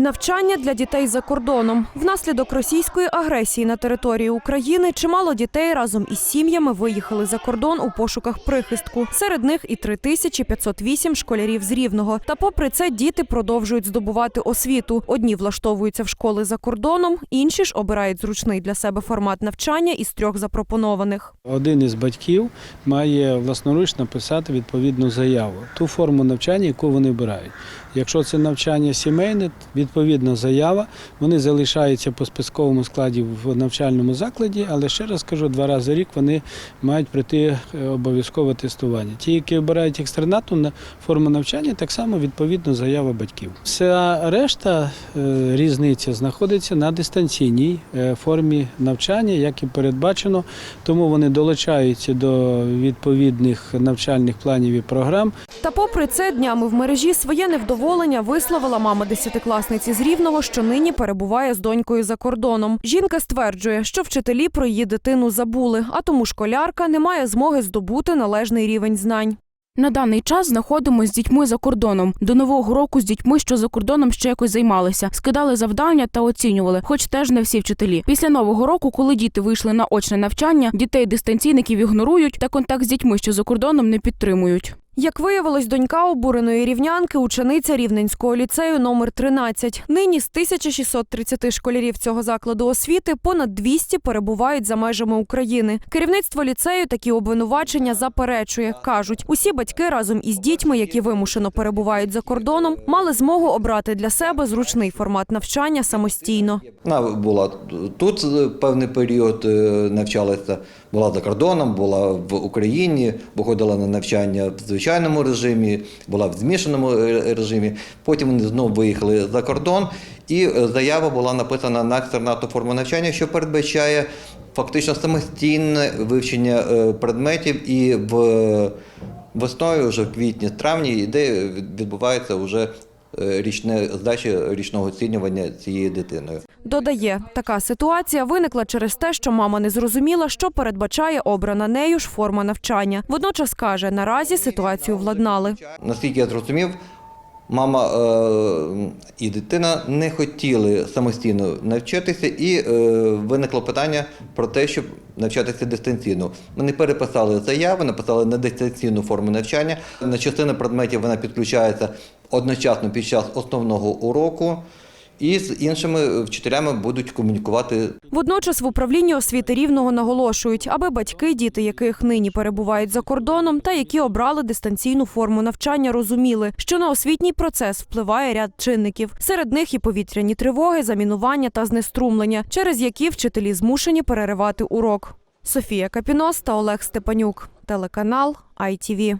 Навчання для дітей за кордоном. Внаслідок російської агресії на території України чимало дітей разом із сім'ями виїхали за кордон у пошуках прихистку. Серед них і 3508 школярів з Рівного. Та попри це діти продовжують здобувати освіту. Одні влаштовуються в школи за кордоном, інші ж обирають зручний для себе формат навчання із трьох запропонованих. Один із батьків має власноруч написати відповідну заяву, ту форму навчання, яку вони обирають. Якщо це навчання сімейне, відповідна заява, вони залишаються по списковому складі в навчальному закладі, але ще раз кажу, два рази в рік вони мають пройти е, обов'язкове тестування. Ті, які обирають екстернатну на форму навчання, так само відповідно заява батьків. Вся решта е, різниця знаходиться на дистанційній е, формі навчання, як і передбачено, тому вони долучаються до відповідних навчальних планів і програм. Та попри це днями в мережі своє невдоволення висловила мама десятикласниці з Рівного, що нині перебуває з донькою за кордоном. Жінка стверджує, що вчителі про її дитину забули, а тому школярка не має змоги здобути належний рівень знань. На даний час знаходимося з дітьми за кордоном. До нового року з дітьми, що за кордоном ще якось займалися, скидали завдання та оцінювали, хоч теж не всі вчителі. Після нового року, коли діти вийшли на очне навчання, дітей дистанційників ігнорують та контакт з дітьми, що за кордоном, не підтримують. Як виявилось, донька обуреної рівнянки учениця Рівненського ліцею номер 13. Нині з 1630 школярів цього закладу освіти понад 200 перебувають за межами України. Керівництво ліцею такі обвинувачення заперечує. кажуть, усі батьки разом із дітьми, які вимушено перебувають за кордоном, мали змогу обрати для себе зручний формат навчання самостійно. Вона була тут певний період, е, навчалася, була за кордоном, була в Україні, виходила на навчання в звичайному режимі, була в змішаному е, режимі. Потім вони знову виїхали за кордон, і е, заява була написана на екстернатну форму навчання, що передбачає фактично самостійне вивчення е, предметів і в весною, вже в квітні, травні, іде відбувається вже річне здача річного оцінювання цією дитиною. Додає, така ситуація виникла через те, що мама не зрозуміла, що передбачає обрана нею ж форма навчання. Водночас каже, наразі ситуацію владнали. Наскільки я зрозумів, мама е, і дитина не хотіли самостійно навчатися, і е, виникло питання про те, щоб навчатися дистанційно. Вони переписали заяву, написали на дистанційну форму навчання. На частину предметів вона підключається одночасно під час основного уроку. І з іншими вчителями будуть комунікувати Водночас в управлінні освіти рівного наголошують, аби батьки, діти яких нині перебувають за кордоном, та які обрали дистанційну форму навчання, розуміли, що на освітній процес впливає ряд чинників. Серед них і повітряні тривоги, замінування та знеструмлення, через які вчителі змушені переривати урок. Софія Капінос та Олег Степанюк, телеканал ITV.